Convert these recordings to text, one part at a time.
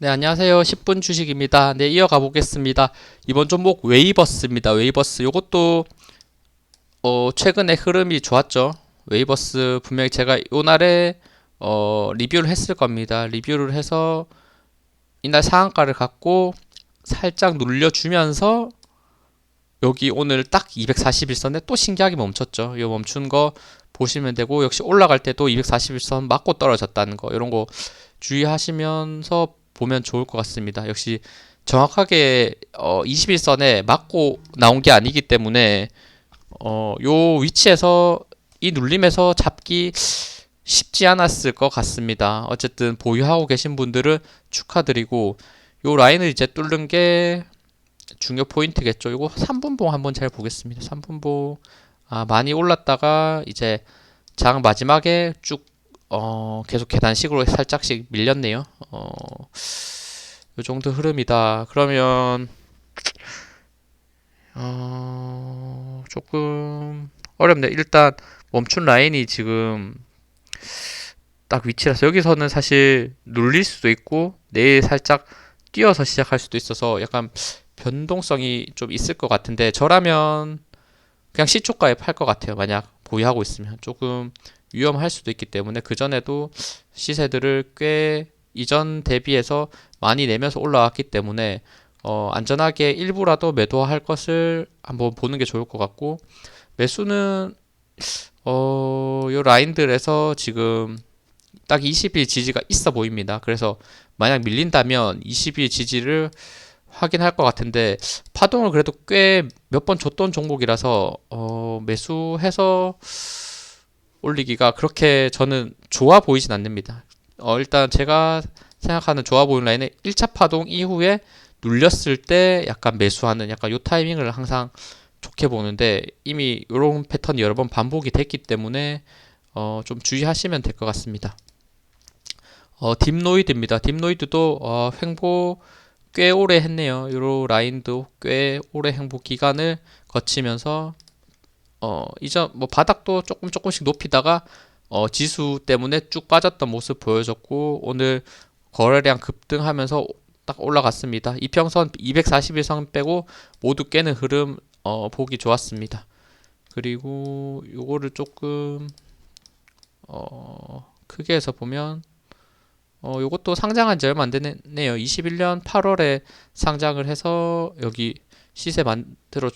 네, 안녕하세요. 10분 주식입니다. 네, 이어가 보겠습니다. 이번 종목 웨이버스입니다. 웨이버스. 요것도 어, 최근에 흐름이 좋았죠. 웨이버스 분명히 제가 요날에 어, 리뷰를 했을 겁니다. 리뷰를 해서 이날 상한가를 갖고 살짝 눌려주면서 여기 오늘 딱 241선에 또 신기하게 멈췄죠. 이 멈춘 거 보시면 되고 역시 올라갈 때도 241선 맞고 떨어졌다는 거 이런 거 주의하시면서 보면 좋을 것 같습니다. 역시 정확하게 어, 21선에 맞고 나온 게 아니기 때문에 어, 요 위치에서 이 눌림에서 잡기 쉽지 않았을 것 같습니다. 어쨌든 보유하고 계신 분들은 축하드리고 요 라인을 이제 뚫는 게 중요 포인트겠죠. 이거 3분봉 한번 잘 보겠습니다. 3분봉 아, 많이 올랐다가 이제 장 마지막에 쭉 어, 계속 계단식으로 살짝씩 밀렸네요. 어, 요 정도 흐름이다. 그러면 어, 조금 어렵네. 일단 멈춘 라인이 지금 딱 위치라서 여기서는 사실 눌릴 수도 있고 내일 살짝 뛰어서 시작할 수도 있어서 약간 변동성이 좀 있을 것 같은데 저라면 그냥 시초가에 팔 것 같아요. 만약 보유하고 있으면 조금 위험할 수도 있기 때문에 그전에도 시세들을 꽤 이전 대비해서 많이 내면서 올라왔기 때문에 어, 안전하게 일부라도 매도할 것을 한번 보는 게 좋을 것 같고 매수는 어, 요 라인들에서 지금 딱 20일 지지가 있어 보입니다. 그래서 만약 밀린다면 20일 지지를 확인할 것 같은데 파동을 그래도 꽤 몇 번 줬던 종목이라서 어, 매수해서 올리기가 그렇게 저는 좋아 보이진 않습니다. 어, 일단 제가 생각하는 좋아 보이는 라인은 1차 파동 이후에 눌렸을 때 약간 매수하는 약간 요 타이밍을 항상 좋게 보는데 이미 이런 패턴이 여러 번 반복이 됐기 때문에 어, 좀 주의하시면 될 것 같습니다. 어, 딥노이드입니다. 딥노이드도 어, 횡보 꽤 오래 했네요. 요 라인도 꽤 오래 횡보 기간을 거치면서 어, 이전 뭐 바닥도 조금 조금씩 높이다가 어, 지수 때문에 쭉 빠졌던 모습 보여줬고 오늘 거래량 급등하면서 딱 올라갔습니다. 이평선 241선 빼고 모두 깨는 흐름 어, 보기 좋았습니다. 그리고 요거를 조금 어, 크게 해서 보면 어, 요것도 상장한 지 얼마 안 됐네요. 21년 8월에 상장을 해서 여기 시세 만들어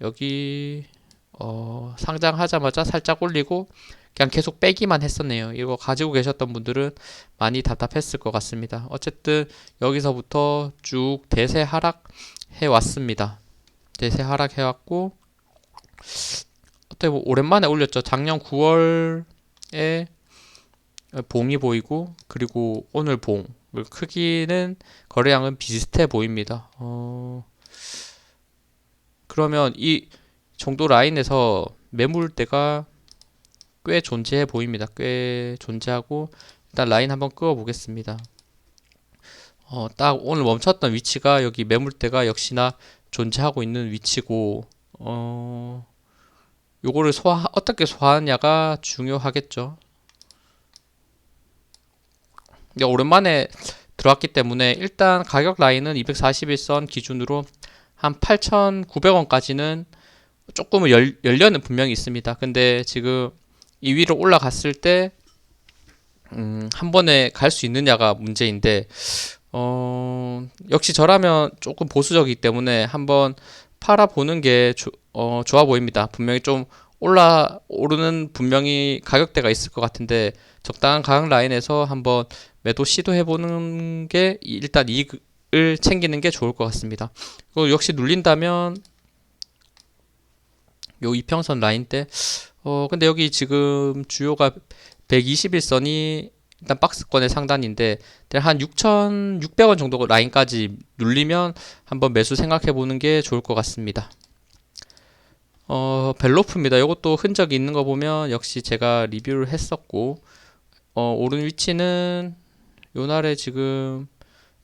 여기 어, 상장하자마자 살짝 올리고 그냥 계속 빼기만 했었네요. 이거 가지고 계셨던 분들은 많이 답답했을 것 같습니다. 어쨌든 여기서부터 쭉 대세 하락 해 왔습니다. 대세 하락 해 왔고 어떻게 뭐 오랜만에 올렸죠. 작년 9월에 봉이 보이고 그리고 오늘 봉 크기는 거래량은 비슷해 보입니다. 어, 그러면 이 정도 라인에서 매물대가 꽤 존재해 보입니다. 꽤 존재하고 일단 라인 한번 끄어 보겠습니다. 어, 딱 오늘 멈췄던 위치가 여기 매물대가 역시나 존재하고 있는 위치고 어, 요거를 소화 어떻게 소화하냐가 중요하겠죠. 오랜만에 들어왔기 때문에 일단 가격 라인은 241선 기준으로 한 8,900원까지는 조금은 열, 열려는 분명히 있습니다. 근데 지금 이 위로 올라갔을 때, 음, 한 번에 갈 수 있느냐가 문제인데, 어, 역시 저라면 조금 보수적이기 때문에 한번 팔아보는 게 조, 어, 좋아 보입니다. 분명히 좀 올라, 오르는 분명히 가격대가 있을 것 같은데, 적당한 가격 라인에서 한번 매도 시도해보는 게 일단 이익, 을 챙기는 게 좋을 것 같습니다. 그리고 역시 눌린다면 요 이평선 라인 때 어, 근데 여기 지금 주요가 121선이 일단 박스권의 상단인데 한 6,600원 정도 라인까지 눌리면 한번 매수 생각해 보는 게 좋을 것 같습니다. 어, 벨로프입니다. 이것도 흔적이 있는 거 보면 역시 제가 리뷰를 했었고 어, 오른 위치는 요날에 지금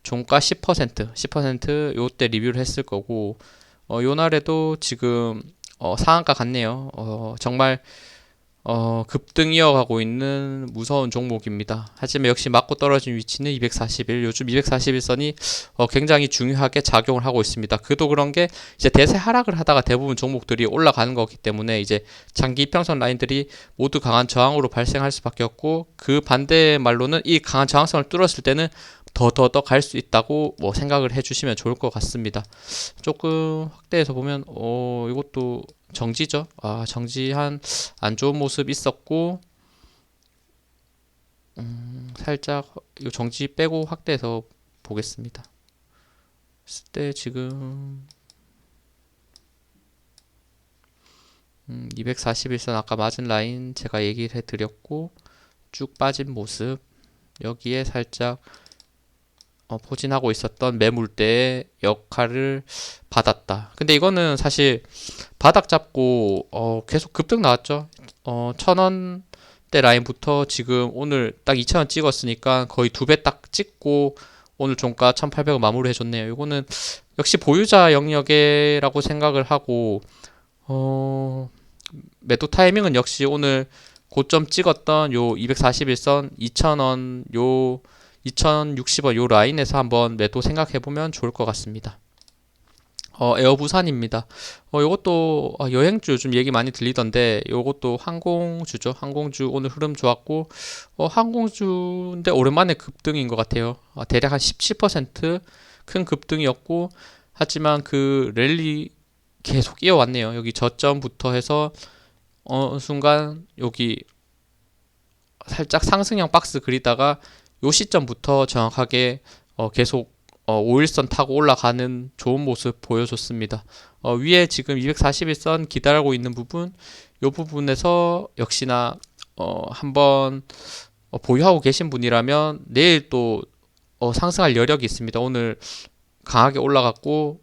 종가 10% 10% 요때 리뷰를 했을 거고 어, 요 날에도 지금 어, 상한가 같네요. 어, 정말 어, 급등 이어가고 있는 무서운 종목입니다. 하지만 역시 맞고 떨어진 위치는 241. 요즘 241선이 어, 굉장히 중요하게 작용을 하고 있습니다. 그도 그런 게 이제 대세 하락을 하다가 대부분 종목들이 올라가는 거기 때문에 이제 장기 이평선 라인들이 모두 강한 저항으로 발생할 수밖에 없고 그 반대 말로는 이 강한 저항성을 뚫었을 때는 더 더 더 갈 수 있다고 뭐 생각을 해주시면 좋을 것 같습니다. 조금 확대해서 보면 어 이것도 정지죠. 아 정지한 안 좋은 모습 있었고 음, 살짝 이 정지 빼고 확대해서 보겠습니다. 했을 때 지금 음, 241선 아까 맞은 라인 제가 얘기를 해드렸고 쭉 빠진 모습 여기에 살짝 어, 포진하고 있었던 매물대의 역할을 받았다. 근데 이거는 사실 바닥 잡고 어, 계속 급등 나왔죠. 어, 천 원대 라인부터 지금 오늘 딱 2천 원 찍었으니까 거의 두 배 딱 찍고 오늘 종가 1,800원 마무리해 줬네요. 이거는 역시 보유자 영역이라고 생각을 하고 어, 매도 타이밍은 역시 오늘 고점 찍었던 요 241선 2,000원 요 2060원 요 라인에서 한번 매도 생각해 보면 좋을 것 같습니다. 어, 에어 부산입니다. 어, 요것도 어, 여행주 요즘 얘기 많이 들리던데 요것도 항공주죠. 항공주 오늘 흐름 좋았고 어, 항공주인데 오랜만에 급등인 것 같아요. 어, 대략 한 17%큰 급등이었고 하지만 그 랠리 계속 이어왔네요. 여기 저점부터 해서 어느 순간 여기 살짝 상승형 박스 그리다가 요 시점부터 정확하게 어, 계속 어, 5일선 타고 올라가는 좋은 모습 보여줬습니다. 어, 위에 지금 241선 기다리고 있는 부분, 요 부분에서 역시나 어, 한번 어, 보유하고 계신 분이라면 내일 또 어, 상승할 여력이 있습니다. 오늘 강하게 올라갔고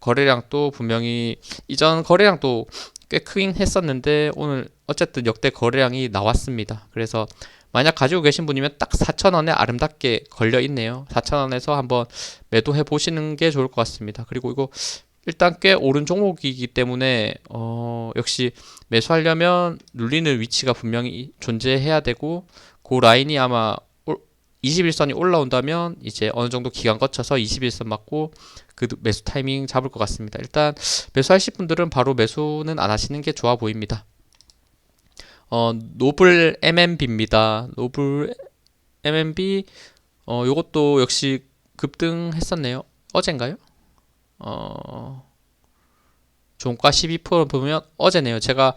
거래량도 분명히 이전 거래량도 꽤 크긴 했었는데 오늘 어쨌든 역대 거래량이 나왔습니다. 그래서 만약 가지고 계신 분이면 딱 4,000원에 아름답게 걸려 있네요. 4,000원에서 한번 매도해 보시는 게 좋을 것 같습니다. 그리고 이거 일단 꽤 오른 종목이기 때문에 어 역시 매수하려면 눌리는 위치가 분명히 존재해야 되고 그 라인이 아마 21선이 올라온다면 이제 어느 정도 기간 거쳐서 21선 맞고 그 매수 타이밍 잡을 것 같습니다. 일단 매수하실 분들은 바로 매수는 안 하시는 게 좋아 보입니다. 어, 노블 MMB입니다. 노블 MMB 어, 요것도 역시 급등했었네요. 어젠가요? 어, 종가 12% 보면 어제네요. 제가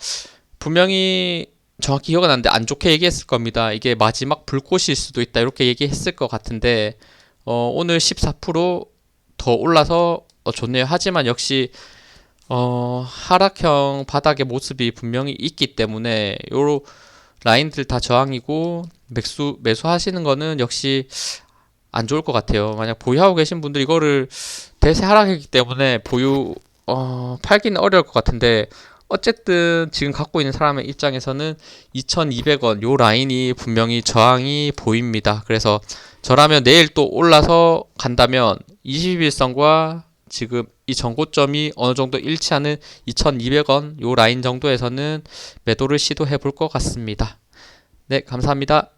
분명히 정확히 기억은 안 나는데 안 좋게 얘기했을 겁니다. 이게 마지막 불꽃일 수도 있다. 이렇게 얘기했을 것 같은데 어, 오늘 14%더 올라서 어, 좋네요. 하지만 역시 어, 하락형 바닥의 모습이 분명히 있기 때문에 요 라인들 다 저항이고 매수 매수하시는 거는 역시 안 좋을 것 같아요. 만약 보유하고 계신 분들 이거를 대세 하락이기 때문에 보유 어, 팔기는 어려울 것 같은데 어쨌든 지금 갖고 있는 사람의 입장에서는 2200원 요 라인이 분명히 저항이 보입니다. 그래서 저라면 내일 또 올라서 간다면 21선과 지금 이 전고점이 어느 정도 일치하는 2200원 요 라인 정도에서는 매도를 시도해 볼 것 같습니다. 네, 감사합니다.